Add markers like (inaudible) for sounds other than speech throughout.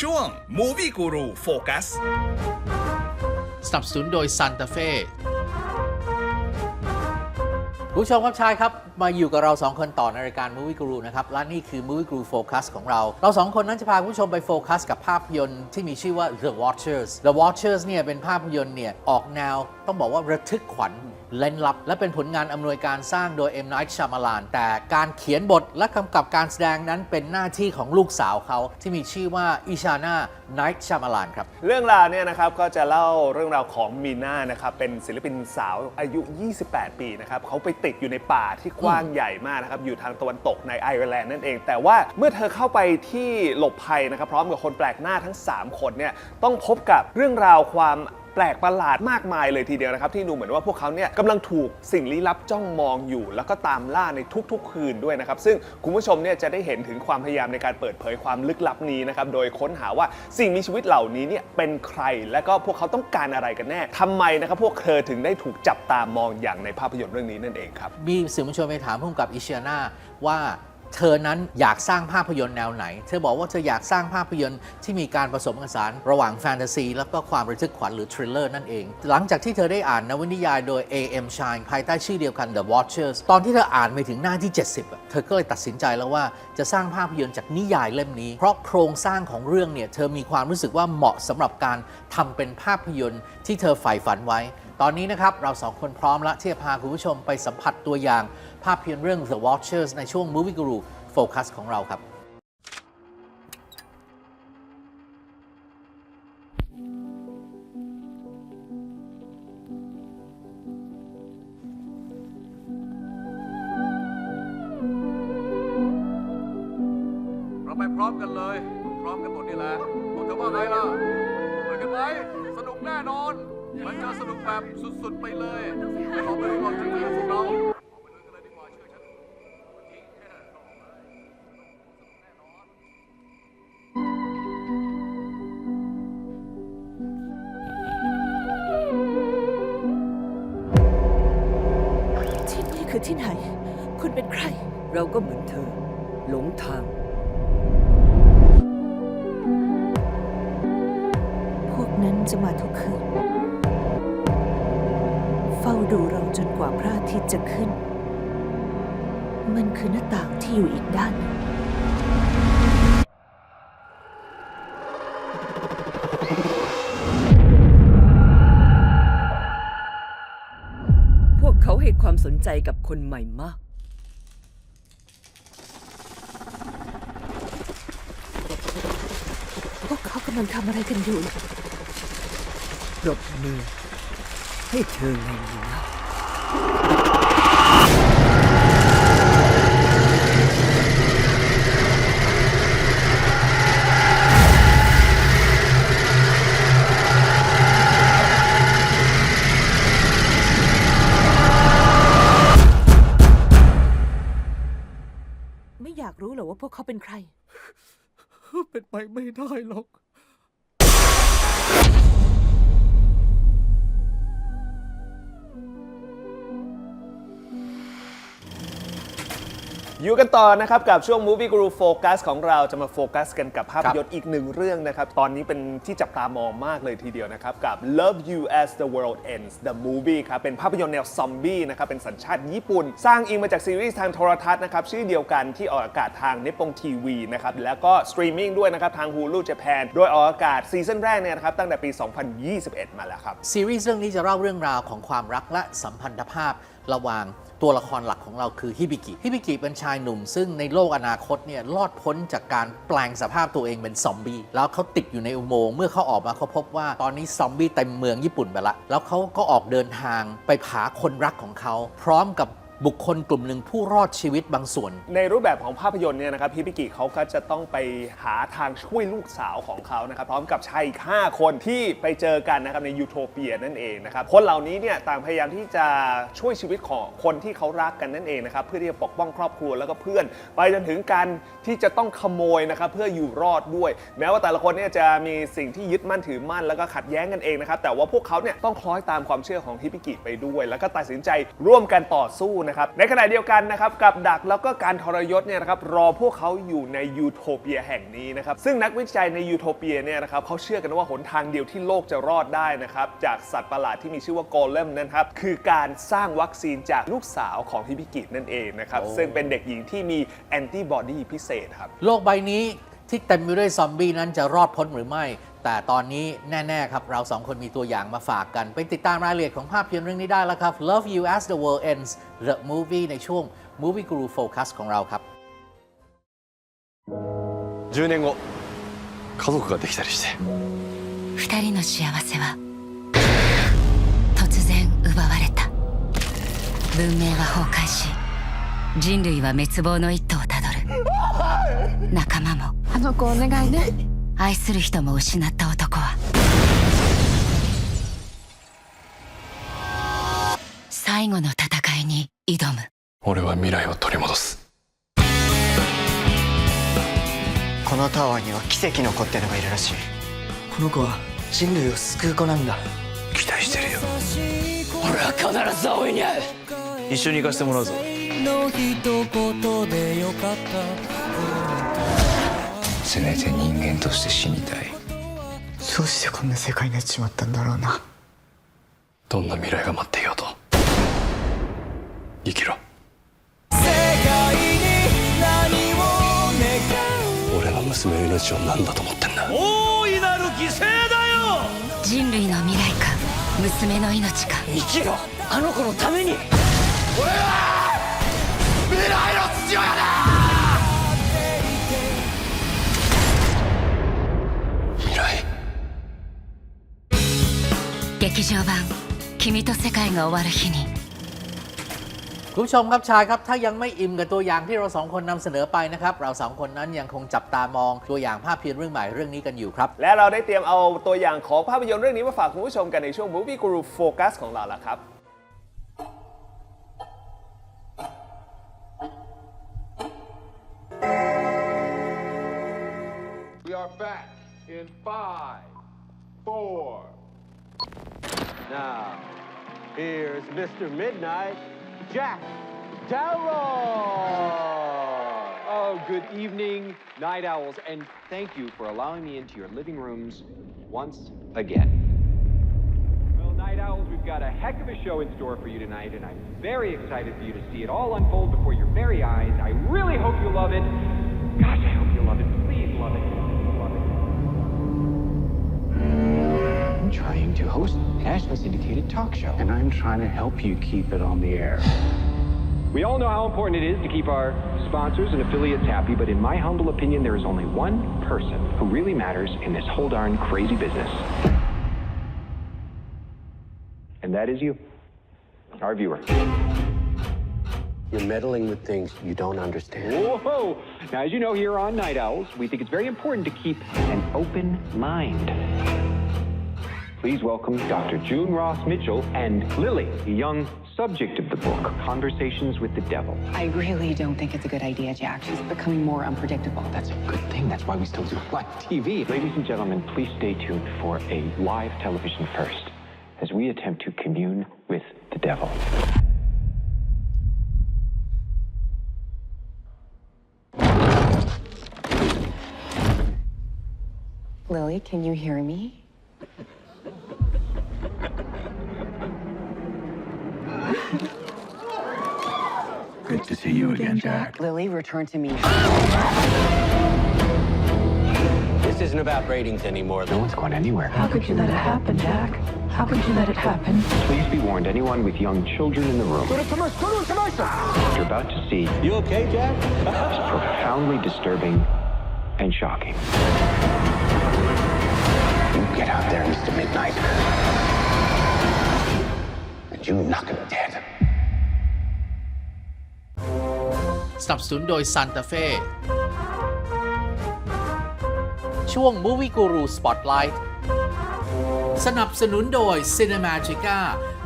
ช่วง Movie Guru Focus สนับสนุนโดยซันตาเฟ่ผู้ชมครับชายครับ มาอยู่กับเราสองคนต่อในรายการ Movie Guru นะครับ และนี่คือ Movie Guru Focus ของเรา เราสองคนนั้นจะพาคุณผู้ชมไปโฟกัสกับภาพยนตร์ที่มีชื่อว่า The Watchers The Watchers เนี่ยเป็นภาพยนตร์เนี่ยออกแนวต้องบอกว่าระทึกขวัญ เล่นลับ และเป็นผลงานอำนวยการสร้างโดย M. Night Shyamalan แต่การเขียนบทและกำกับการแสดงนั้นเป็นหน้าที่ของลูกสาวเขาที่มีชื่อว่าอิชาน่า Night Shyamalan ครับ เรื่องราวเนี่ยนะครับก็จะเล่าเรื่องราวของมีน่านะครับเป็นศิลปินสาวอายุ 28 ปีนะครับเขาไปติดอยู่ในป่าที่กว้างใหญ่มากนะครับอยู่ทางตะวันตกในไอร์แลนด์นั่นเอง แต่ว่าเมื่อเธอเข้าไปที่หลบภัยนะครับพร้อมกับคนแปลกหน้าทั้ง 3 คนเนี่ยต้องพบกับเรื่องราวความ แปลกประหลาดมากมายเลยทีเดียวนะครับ ที่ดูเหมือนว่าพวกเขาเนี่ยกำลังถูกสิ่งลี้ลับจ้องมองอยู่ แล้วก็ตามล่าในทุกๆ คืนด้วยนะครับ ซึ่งคุณผู้ชมเนี่ยจะได้เห็นถึงความพยายามในการเปิดเผยความลึกลับนี้นะครับโดยค้นหาว่าสิ่งมีชีวิตเหล่านี้เนี่ยเป็นใคร และก็พวกเขาต้องการอะไรกันแน่ทำไมนะครับพวกเธอถึงได้ถูกจับตามองอย่างในภาพยนตร์เรื่องนี้นั่นเองครับ มีสื่อมวลชนไปถามผู้กำกับอิเชียนาว่า เธอนั้นอยากสร้างภาพยนตร์แนวไหน เธอบอกว่าเธออยากสร้างภาพยนตร์ที่มีการผสมผสานระหว่างแฟนตาซี แล้วก็ความระทึกขวัญหรือทริลเลอร์นั่นเอง หลังจากที่เธอได้อ่านนวนิยายโดย A.M. Shine ภายใต้ชื่อเดียวกัน The Watchers ตอนที่เธออ่านไปถึงหน้าที่ 70 เธอก็เลยตัดสินใจแล้วว่าจะสร้างภาพยนตร์จากนิยายเล่มนี้ เพราะโครงสร้างของเรื่องเนี่ยเธอมีความรู้สึกว่าเหมาะสำหรับการทำเป็นภาพยนตร์ที่เธอใฝ่ฝันไว้ ตอนนี้นะครับเราสองคนพร้อมแล้วที่จะพาคุณผู้ชมไปสัมผัสตัวอย่าง ภาพยนตร์เรื่อง The Watchers ในช่วง Movie Guru Focus ของเราครับเราไปพร้อมกันเลย พร้อมกันหมดนี่แหละพวกเธอว่าไงล่ะไปกันไหมสนุกแน่นอน มันจะสนุกแบบสุดๆไปเลยขอไปรู้ว่าจะเป็นพวกเรา ที่นี่คือที่ไหน คุณเป็นใคร เราก็เหมือนเธอ หลงทาง พวกนั้นจะมาทุกคืน เฝ้าดูเราจนกว่าพระอาทิตย์จะขึ้น มันคือหน้าต่างที่อยู่อีกด้านหนึ่ง ความสนใจกับคนใหม่มาก พวกเขากำลังทำอะไรกันอยู่ปรบมือให้เธอไงลีน่ เขาเป็นใคร เป็นไปไม่ได้หรอก อยู่กันต่อนะครับกับช่วง Movie Guru Focus ของเราจะมาโฟกัสกันกับภาพยนตร์อีกหนึ่งเรื่องนะครับ ตอนนี้เป็นที่จับตามองมากเลยทีเดียวนะครับ กับ Love You as the World Ends the Movie ครับ เป็นภาพยนตร์แนวซอมบี้นะครับ เป็นสัญชาติญี่ปุ่น สร้างอิงมาจากซีรีส์ทางโทรทัศน์นะครับ ชื่อเดียวกันที่ออกอากาศทางเนปงทีวีนะครับ แล้วก็สตรีมมิ่งด้วยนะครับทาง Hulu Japan โดยออกอากาศซีซั่นแรกเนี่ยนะครับตั้งแต่ปี 2021 มาแล้วครับซีรีส์เรื่องนี้จะเล่าเรื่องราวของความรักและสัมพันธภาพระหว่าง ตัวละครหลักของเราคือฮิบิกิ ฮิบิกิเป็นชายหนุ่ม ซึ่งในโลกอนาคตเนี่ยรอดพ้นจากการแปลงสภาพตัวเองเป็นซอมบี้ แล้วเขาติดอยู่ในอุโมงค์เมื่อเขาออกมาเขาพบว่าตอนนี้ซอมบี้เต็มเมืองญี่ปุ่นไปละ แล้วเขาก็ออกเดินทางไปหาคนรักของเขา พร้อมกับ บุคคลกลุ่มหนึ่งผู้รอดชีวิตบางส่วน ในรูปแบบของภาพยนตร์เนี่ยนะครับฮิบิกิเขาก็จะต้องไปหาทางช่วยลูกสาวของเขานะครับพร้อมกับชายอีก5คนที่ไปเจอกันนะครับในยูโทเปียนั่นเองนะครับคนเหล่านี้เนี่ยต่างพยายามที่จะช่วยชีวิตของคนที่เขารักกันนั่นเองนะครับเพื่อที่จะปกป้องครอบครัวแล้วก็เพื่อน ไปจนถึงการที่จะต้องขโมยนะครับเพื่ออยู่รอดด้วย แม้ว่าแต่ละคนเนี่ยจะมีสิ่งที่ยึดมั่นถือมั่น แล้วก็ขัดแย้งกันเองนะครับแต่ว่าพวกเขาเนี่ยต้องคล้อยตามความเชื่อของฮิบิกิไปด้วย แล้วก็ตัดสินใจร่วมกันต่อสู้นะครับ ในขณะเดียวกันนะครับกับดักแล้วก็การทรยศเนี่ยนะครับรอพวกเขาอยู่ในยูโทเปียแห่งนี้นะครับซึ่งนักวิจัยในยูโทเปียเนี่ยนะครับเขาเชื่อกันว่าหนทางเดียวที่โลกจะรอดได้นะครับจากสัตว์ประหลาดที่มีชื่อว่าโกเลมนั่นครับคือการสร้างวัคซีนจากลูกสาวของฮิบิกินั่นเองนะครับโอ้ซึ่งเป็นเด็กหญิงที่มีแอนติบอดีพิเศษครับ โลกใบนี้ ที่เต็มไปด้วยซอมบี้นั้นจะรอดพ้นหรือไม่ แต่ตอนนี้แน่ ๆ ครับ เราสองคนมีตัวอย่างมาฝากกัน ไปติดตามรายละเอียดของภาพยนตร์เรื่องนี้ได้แล้วครับ Love You as the World Ends The Movie ในช่วง Movie Guru Focus ของเราครับ 10年後家族ができたりして二人の幸せは突然奪われた文明は崩壊し人類は滅亡の一途をたどる仲間も あの子お願いね。愛する人も失った男は。最後の戦いに挑む。俺は未来を取り戻す。このタワーには奇跡の子ってのがいるらしい。この子は人類を救う子なんだ。期待してるよ。俺は必ず葵に会う。一緒に行かせてもらうぞ。の一言でよかったせめて人間として死にたい。どうしてこんな世界になっちまったんだろうな。どんな未来が待っていようと。生きろ。俺の娘の命を何だと思ってんだ？人類の未来か。娘の命か。生きろ。あの子のために。未劇場版「君と世界が終わる日に」 คุณผู้ชมครับชายครับ ถ้ายังไม่อิ่มกับตัวอย่างที่เราสองคนนำเสนอไปนะครับ เราสองคนนั้นยังคงจับตามองตัวอย่างภาพยนตร์เรื่องใหม่เรื่องนี้กันอยู่ครับ และเราได้เตรียมเอาตัวอย่างของภาพยนตร์เรื่องนี้มาฝากคุณผู้ชมกันในช่วง Movie Guru Focus ของเราละครับ We are back in five, four. Now, here's Mr. Midnight, Jack Darrow. Oh, good evening, night owls, and thank you for allowing me into your living rooms once again. Well, night owls, we've got a heck of a show in store for you tonight, and I'm very excited for you to see it all unfold before your very eyes. I really hope you love it. Gosh, I hope you love it. Please love it. Trying to host a nationally syndicated talk show. And I'm trying to help you keep it on the air. We all know how important it is to keep our sponsors and affiliates happy, but in my humble opinion, there is only one person who really matters in this whole darn crazy business. And that is you, our viewer. You're meddling with things you don't understand. Whoa! Now, as you know, here on Night Owls, we think it's very important to keep an open mind. Please welcome Dr. June Ross Mitchell and Lily, the young subject of the book, Conversations with the Devil. I really don't think it's a good idea, Jack. She's becoming more unpredictable. That's a good thing. That's why we still do live TV. Ladies and gentlemen, please stay tuned for a live television first as we attempt to commune with the devil. Lily, can you hear me? To see you again, Jack. Lily, return to me. This isn't about ratings anymore. No one's going anywhere. How could you let it happen, Jack? How could you let it happen? Please be warned, anyone with young children in the room. What you're about to see You okay, Jack? is (laughs) profoundly disturbing and shocking. You get out there, Mr. Midnight. And you knock him dead. สนับสนุนโดย Santa Fe ช่วง Movie Guru Spotlight สนับสนุนโดย Cinemagica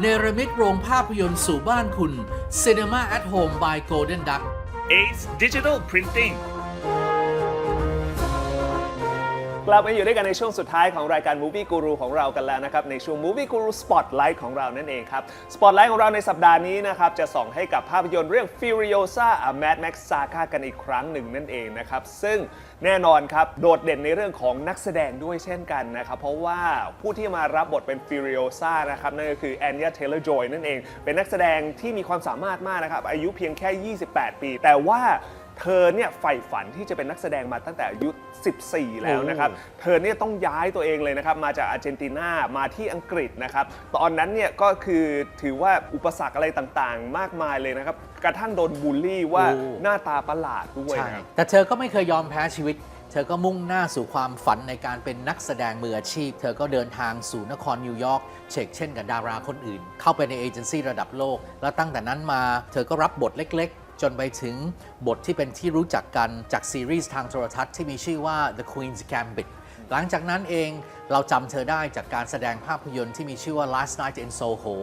เนรมิตโรงภาพยนตร์สู่บ้านคุณ Cinema at Home by Golden Duck Ace Digital Printing กลับมาอยู่ด้วยกันในช่วงสุดท้ายของรายการ Movie Guru ของเรากันแล้วนะครับในช่วง Movie Guru Spotlight ของเรานั่นเองครับ Spotlight ของเราในสัปดาห์นี้นะครับจะส่องให้กับภาพยนตร์เรื่อง Furiosa A Mad Max Saga กันอีกครั้งหนึ่งนั่นเองนะครับซึ่งแน่นอนครับโดดเด่นในเรื่องของนักแสดงด้วยเช่นกันนะครับเพราะว่าผู้ที่มารับบทเป็น Furiosa นะครับนั่นก็คือ Anya Taylor-Joy นั่นเอง เป็นนักแสดงที่มีความสามารถมากนะครับอายุเพียงแค่ 28 ปี แต่ว่า เธอเนี่ยใฝ่ฝันที่จะเป็นนักแสดงมาตั้งแต่อายุ 14 แล้วนะครับ เธอเนี่ยต้องย้ายตัวเองเลยนะครับ มาจากอาร์เจนตินามาที่อังกฤษนะครับ ตอนนั้นเนี่ยก็คือถือว่าอุปสรรคอะไรต่างๆ มากมายเลยนะครับ กระทั่งโดนบูลลี่ว่าโอ้หน้าตาประหลาดด้วยใช่นะครับ แต่เธอก็ไม่เคยยอมแพ้ชีวิตเธอก็มุ่งหน้าสู่ความฝันในการเป็นนักแสดงมืออาชีพ เธอก็เดินทางสู่นครนิวยอร์กเชกเช่นกับดาราคนอื่น เข้าไปในเอเจนซี่ระดับโลก แล้วตั้งแต่นั้นมา เธอก็รับบทเล็กๆ จนไปถึงบทที่เป็นที่รู้จักกันจากซีรีส์ทางโทรทัศน์ที่มีชื่อว่า The Queen's Gambit หลังจากนั้นเองเราจำเธอได้จากการแสดงภาพยนตร์ที่มีชื่อว่า Last Night in Soho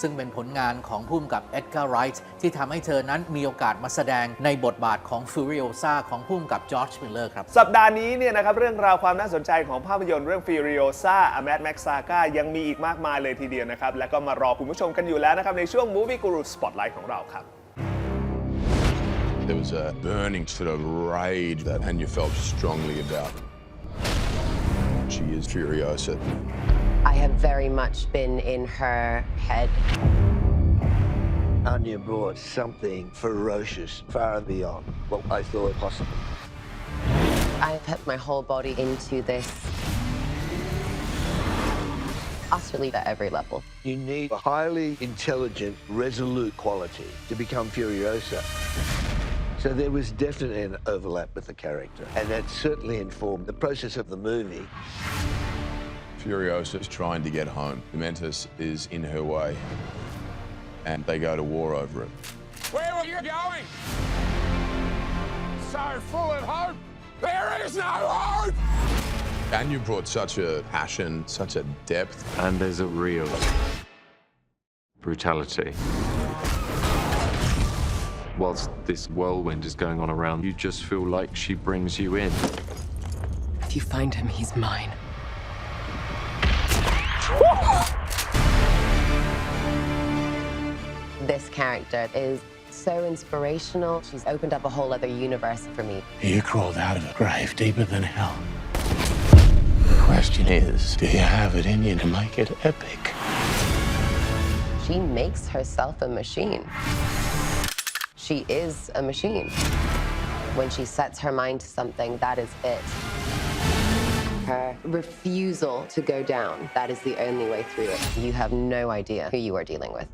ซึ่งเป็นผลงานของผู้กำกับเอ็ดการ์ไรท์ที่ทำให้เธอนั้นมีโอกาสมาแสดงในบทบาทของ Furiosa ของผู้กำกับจอร์จมิลเลอร์ครับ สัปดาห์นี้เนี่ยนะครับเรื่องราวความน่าสนใจของภาพยนตร์เรื่อง Furiosa A Mad Max Saga ยังมีอีกมากมายเลยทีเดียวนะครับ และก็มารอคุณผู้ชมกันอยู่แล้วนะครับในช่วง Movie Guru Spotlight ของเราครับ There was a burning sort of rage that Anya felt strongly about. She is Furiosa. I have very much been in her head. Anya brought something ferocious far beyond what I thought possible. I've put my whole body into this. Utterly at every level. You need a highly intelligent, resolute quality to become Furiosa. So there was definitely an overlap with the character, and that certainly informed the process of the movie. Furiosa is trying to get home. Dementus is in her way, and they go to war over it. Where are you going? So full of hope. There is no hope. And you brought such a passion, such a depth. And there's a real brutality. Whilst this whirlwind is going on around, you just feel like she brings you in. If you find him, he's mine. This character is so inspirational. She's opened up a whole other universe for me. You crawled out of a grave deeper than hell. The question is, do you have it in you to make it epic? She makes herself a machine. She is a machine. When she sets her mind to something, that is it. Her refusal to go down, that is the only way through it. You have no idea who you are dealing with.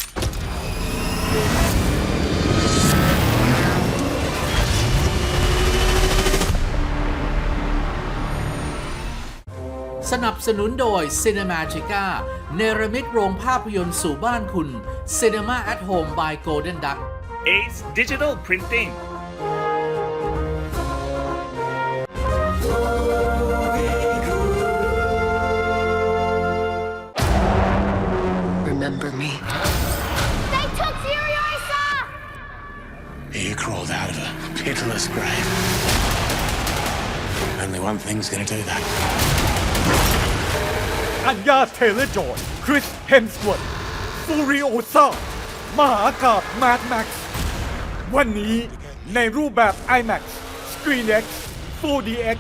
สนับสนุนโดย Cinemagica เนรมิตโรงภาพยนตร์สู่บ้านคุณ Cinema at Home by Golden Duck Ace Digital Printing Remember me. They took Furiosa! You crawled out of a pitiless grave. Only one thing's gonna do that. อัญญาเทเลจอยคริสเฮมสวอร์ฟูริโอซามหากาบแมดแม็กซ์ วันนี้ในรูปแบบ IMAX ScreenX 4DX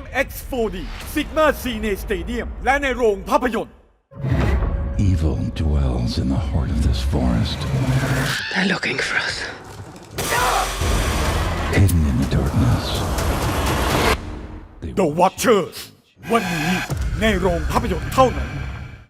MX 4D Sigma Cine Stadium และในโรงภาพยนตร์ Evil dwells in the heart of this forest. They're looking for us. Hidden in the darkness. The Watchers วันนี้ในโรงภาพยนตร์เท่านั้น